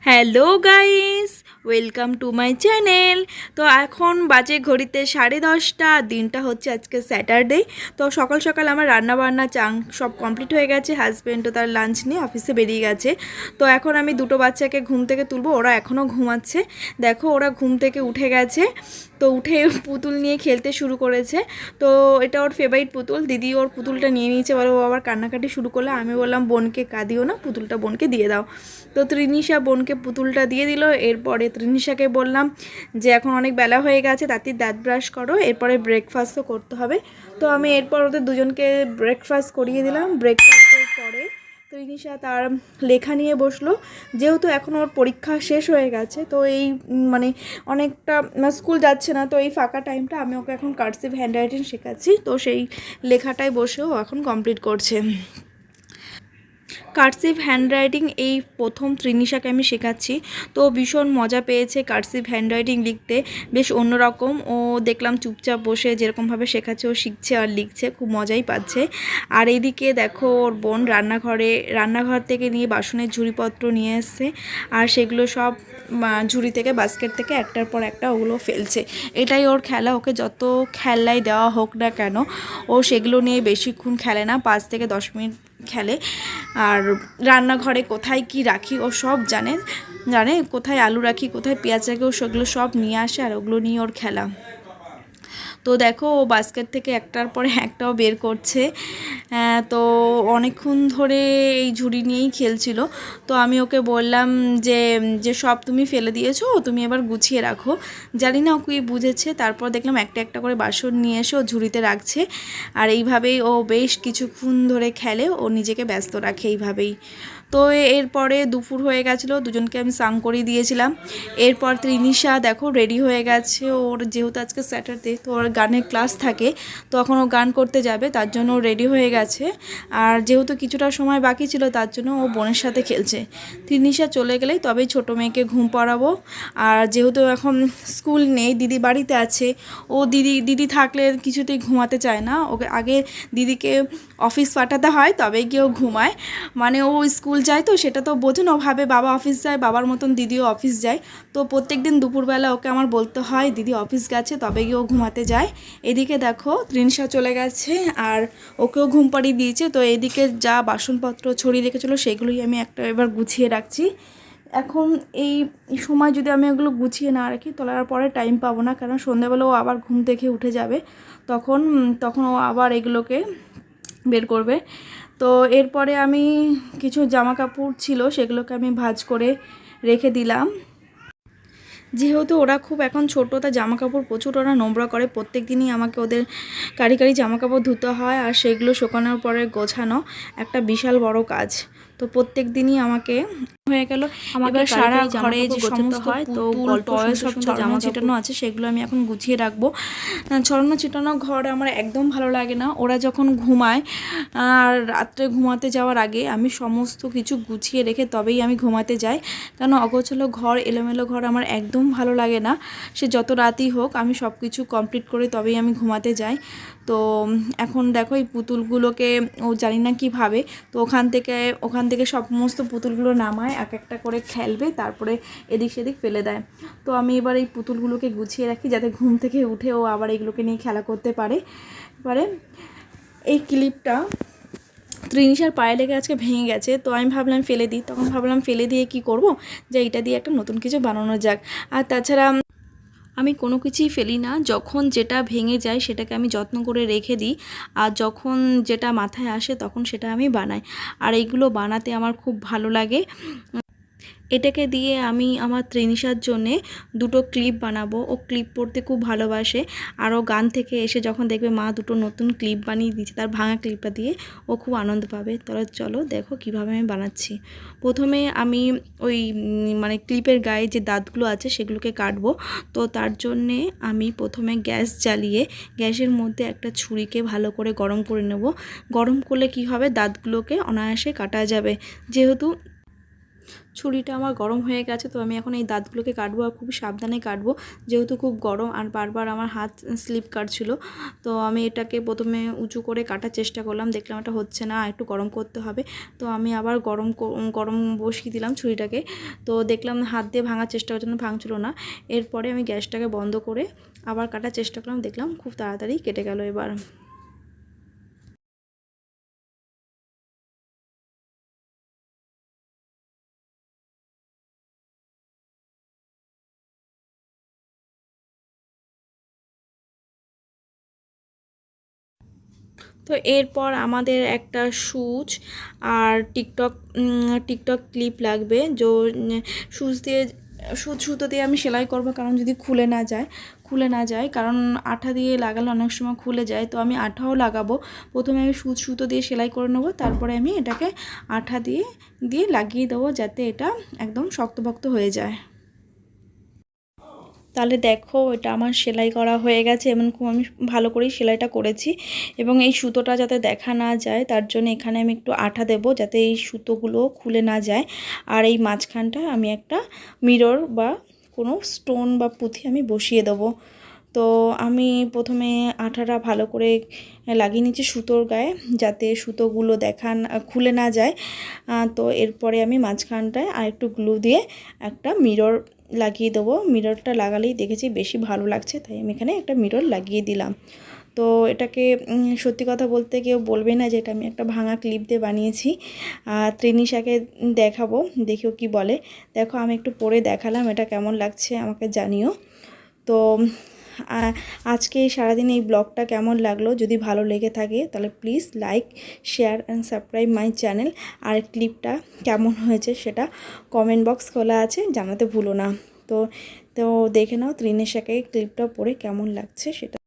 Hello guys Welcome to my channel. তো এখন বাজে ঘড়িতে সাড়ে দশটা, দিনটা হচ্ছে আজকে স্যাটারডে। তো সকাল সকাল আমার রান্না বান্না চাং সব কমপ্লিট হয়ে গেছে হাজব্যান্ডও তার লাঞ্চ নিয়ে অফিসে বেরিয়ে গেছে। তো এখন আমি দুটো বাচ্চাকে ঘুম থেকে তুলবো, ওরা এখনও ঘুমাচ্ছে। দেখো ওরা ঘুম থেকে উঠে গেছে, তো উঠে পুতুল নিয়ে খেলতে শুরু করেছে। তো এটা ওর ফেভারিট পুতুল, দিদি ওর পুতুলটা নিয়ে নিয়েছে বলে ও আবার কান্নাকাটি শুরু করলে। আমি বললাম, বোনকে কাঁদিও না, পুতুলটা বোনকে দিয়ে দাও। তো ত্রিনিশা বোনকে পুতুলটা দিয়ে দিল, এরপরে ত্রিনিশাকে বললাম যে এখন অনেক বেলা হয়ে গেছে, তাতে দাঁত ব্রাশ করো, এরপরে ব্রেকফাস্টও করতে হবে। তো আমি এরপর ওদের দুজনকে ব্রেকফাস্ট করিয়ে দিলাম। ব্রেকফাস্টের পরে ত্রিনিশা তার লেখা নিয়ে বসল। যেহেতু এখন ওর পরীক্ষা শেষ হয়ে গেছে, তো এই মানে অনেকটা স্কুল যাচ্ছে না, তো এই ফাঁকা টাইমটা আমি ওকে এখন কার্সিভ হ্যান্ডরাইটিং শেখাচ্ছি। তো সেই লেখাটাই বসেও এখন কমপ্লিট করছে। কার্সিভ হ্যান্ডরাইটিং এই প্রথম ত্রিনিশাকে আমি শেখাচ্ছি। তো ভীষণ মজা পেয়েছে কার্সিভ হ্যান্ডরাইটিং লিখতে। বেশ অন্যরকম ও দেখলাম চুপচাপ বসে যেরকমভাবে শেখাচ্ছে ও শিখছে আর লিখছে, খুব মজাই পাচ্ছে। আর এইদিকে দেখো ওর বোন রান্নাঘরে, রান্নাঘর থেকে নিয়ে বাসনের ঝুড়িপত্র নিয়ে এসছে। আর সেগুলো সব ঝুড়ি থেকে, বাস্কেট থেকে একটার পর একটা ওগুলো ফেলছে। এটাই ওর খেলা, ওকে যত খেলাই দেওয়া হোক না কেন, ও সেগুলো নিয়ে বেশিক্ষণ খেলে না। পাঁচ থেকে দশ মিনিট খেলে। আর রান্নাঘরে কোথায় কি রাখি ও সব জানে জানে কোথায় আলু রাখি, কোথায় পেঁয়াজ রাখি ও সেগুলো সব নিয়ে আসে আর ওগুলো নিয়ে ওর খেলা। তো দেখো, ও বাস্কেট থেকে একটার পরে একটাও বের করছে। তো অনেকক্ষণ ধরে এই ঝুড়ি নিয়েই খেলছিল। তো আমি ওকে বললাম যে যে সব তুমি ফেলে দিয়েছ, তুমি এবার গুছিয়ে রাখো। জানি না ও বুঝেছে, তারপর দেখলাম একটা একটা করে বাসন নিয়ে এসে ও ঝুড়িতে রাখছে। আর এইভাবেই ও বেশ কিছুক্ষণ ধরে খেলে, ও নিজেকে ব্যস্ত রাখে এইভাবেই। তো এরপরে দুপুর হয়ে গেছিল, দুজনকে আমি সাং করিয়ে দিয়েছিলাম। এরপর ত্রিনিশা দেখো রেডি হয়ে গেছে। ওর যেহেতু আজকে স্যাটারডে তো ওর গানের ক্লাস থাকে তখন ও গান করতে যাবে, তার জন্য রেডি হয়ে গেছে। আর যেহেতু কিছুটা সময় বাকি ছিল, তার জন্য ও বোনের সাথে খেলছে। ত্রিনিশা চলে গেলেই তবেই ছোটো মেয়েকে ঘুম পাড়াবো। আর যেহেতু এখন স্কুল নেই, দিদি বাড়িতে আছে, ও দিদি দিদি থাকলে কিছুতেই ঘুমাতে চায় না। ওকে আগে দিদিকে অফিস পাঠাতে হয়, তবেই গিয়ে ও ঘুমায়। মানে ও স্কুল যায় তো, সেটা তো বোঝেন ও ভাবে বাবা অফিস যায়, বাবার মতন দিদিও অফিস যায়। তো প্রত্যেক দিন দুপুরবেলা ওকে আমার বলতে হয়, দিদি অফিস গেছে তবে গিয়ে ও ঘুমাতে যায়। এদিকে দেখো ত্রিনশা চলে গেছে আর ওকেও ঘুম পাড়িয়ে দিয়েছে। তো এদিকে যা বাসনপত্র ছড়িয়ে রেখেছিলো সেগুলোই আমি একটা এবার গুছিয়ে রাখছি। এখন এই সময় যদি আমি ওগুলো গুছিয়ে না রাখি তোলার পরে টাইম পাবো না। কারণ সন্ধ্যাবেলা ও আবার ঘুম থেকে উঠে যাবে। তখন তখন ও আবার এগুলোকে বের করবে। তো এরপরে আমি কিছু জামা কাপড় ছিল, সেগুলোকে আমি ভাঁজ করে রেখে দিলাম। যেহেতু ওরা খুব এখন ছোট তা জামা কাপড় প্রচুর ওরা নোংরা করে। প্রত্যেক দিনই আমাকে ওদের কারি কারি জামা কাপড় ধুতে হয় আর সেগুলো শোকানোর পরে গোছানো একটা বিশাল বড় কাজ। তো প্রত্যেক দিনই আমাকে হয়ে গেল। আমাকে সারা ঘরে যে সমস্ত হয়, তো টয় সব জামা ছিটানো আছে সেগুলো আমি এখন গুছিয়ে রাখব। ছড়ানো ছিটানো ঘর আমার একদম ভালো লাগে না। ওরা যখন ঘুমায় আর রাত্রে ঘুমাতে যাওয়ার আগে আমি সমস্ত কিছু গুছিয়ে রেখে তবেই আমি ঘুমাতে যাই। কেন অগোছালো ঘর এলোমেলো ঘর আমার একদম ভালো লাগে না। সে যত রাতই হোক আমি সব কিছু কমপ্লিট করে তবেই আমি ঘুমাতে যাই। তো এখন দেখো এই পুতুলগুলোকে ও জানি না কীভাবে তো ওখান থেকে ওখান থেকে সমস্ত পুতুলগুলো নামায়, এক একটা করে খেলবে, তারপরে এদিক সেদিক ফেলে দেয়। তো আমি এবার এই পুতুলগুলোকে গুছিয়ে রাখি যাতে ঘুম থেকে উঠে ও আবার এগুলোকে নিয়ে খেলা করতে পারে। পারে এই ক্লিপটা ত্রিনিশার পায়ে লেগে আজকে ভেঙে গেছে, তো আমি ভাবলাম ফেলে দিই। তখন ভাবলাম ফেলে দিয়ে কি করব? যে এটা দিয়ে একটা নতুন কিছু বানানো যাক। আর তাছাড়া আমি কোনো কিছুই ফেলি না। যখন যেটা ভেঙে যায় সেটাকে আমি যত্ন করে রেখে দিই। আর যখন যেটা মাথায় আসে তখন সেটা আমি বানাই। আর এইগুলো বানাতে আমার খুব ভালো লাগে। এটাকে দিয়ে আমি আমার ত্রিনিশার জন্যে দুটো ক্লিপ বানাবো। ও ক্লিপ পরতে খুব ভালোবাসে। আর ও গান থেকে এসে যখন দেখবে মা দুটো নতুন ক্লিপ বানিয়ে দিচ্ছে তার ভাঙা ক্লিপটা দিয়ে, ও খুব আনন্দ পাবে। তাহলে চলো দেখো কীভাবে আমি বানাচ্ছি। প্রথমে আমি ওই মানে ক্লিপের গায়ে যে দাঁতগুলো আছে সেগুলোকে কাটবো। তো তার জন্যে আমি প্রথমে গ্যাস জ্বালিয়ে, গ্যাসের মধ্যে একটা ছুরিকে ভালো করে গরম করে নেব। গরম করলে কি হবে? দাঁতগুলোকে অনায়াসে কাটা যাবে। যেহেতু ছুরিটা আমার গরম হয়ে গেছে, তো আমি এখন এই দাঁতগুলোকে কাটবো আর খুব সাবধানে কাটবো। যেহেতু খুব গরম আর বারবার আমার হাত স্লিপ কাটছিল, তো আমি এটাকে প্রথমে উঁচু করে কাটার চেষ্টা করলাম, দেখলাম এটা হচ্ছে না, একটু গরম করতে হবে। তো আমি আবার গরম গরম বসিয়ে দিলাম ছুরিটাকে তো দেখলাম হাত দিয়ে ভাঙার চেষ্টা জন্য ভাঙছিল না। এরপরে আমি গ্যাসটাকে বন্ধ করে আবার কাটার চেষ্টা করলাম, দেখলাম খুব তাড়াতাড়ি কেটে গেল এবার। তো এরপর আমাদের একটা সুচ আর টিকটক টিকটক ক্লিপ লাগবে যে সুচ দিয়ে, সুচ, সুতো দিয়ে আমি সেলাই করব কারণ যদি খুলে না যায়, খুলে না যায়, কারণ আঠা দিয়ে লাগালে অনেক সময় খুলে যায়, তো আমি আঠাও লাগাবো। প্রথমে আমি সুচ, সুতো দিয়ে সেলাই করে নেব, তারপরে আমি এটাকে আঠা দিয়ে দিয়ে লাগিয়ে দেবো যাতে এটা একদম শক্তপোক্ত হয়ে যায়। তাহলে দেখো এটা আমার সেলাই করা হয়ে গেছে খুব আমি ভালো করেই সেলাইটা করেছি। এবং এই সুতোটা যাতে দেখা না যায়, তার জন্য এখানে আমি একটু আঠা দেব, যাতে এই সুতোগুলো খুলে না যায়। আর এই মাঝখানটা আমি একটা মিরর বা কোনো স্টোন বা পুঁথি আমি বসিয়ে দেবো। তো আমি প্রথমে আঠাটা ভালো করে লাগিয়ে নিচ্ছি সুতোর গায়ে, যাতে সুতোগুলো দেখা খুলে না যায়। তো এরপরে আমি মাঝখানটায় আর একটু গ্লু দিয়ে একটা মিরর লাগিয়ে দেবো। মিররটা লাগালেই দেখেছি বেশি ভালো লাগছে, তাই আমি এখানে একটা মিরর লাগিয়ে দিলাম। তো এটাকে সত্যি কথা বলতে কেউ বলবে না যে এটা আমি একটা ভাঙা ক্লিপ দিয়ে বানিয়েছি। আর ত্রিনিশাকে দেখাবো দেখিও কি বলে। দেখো, আমি একটু পরে দেখালাম, এটা কেমন লাগছে আমাকে জানিও। তো আজকে সারাদিন এই ব্লগটা কেমন লাগল যদি ভালো লেগে থাকে তাহলে please like, share and subscribe my channel আর ক্লিপটা কেমন হয়েছে সেটা কমেন্ট বক্স খোলা আছে, জানাতে ভুলো না। তো তো দেখে নাও ত্রিনেশাকে ক্লিপটা পরে কেমন লাগছে সেটা।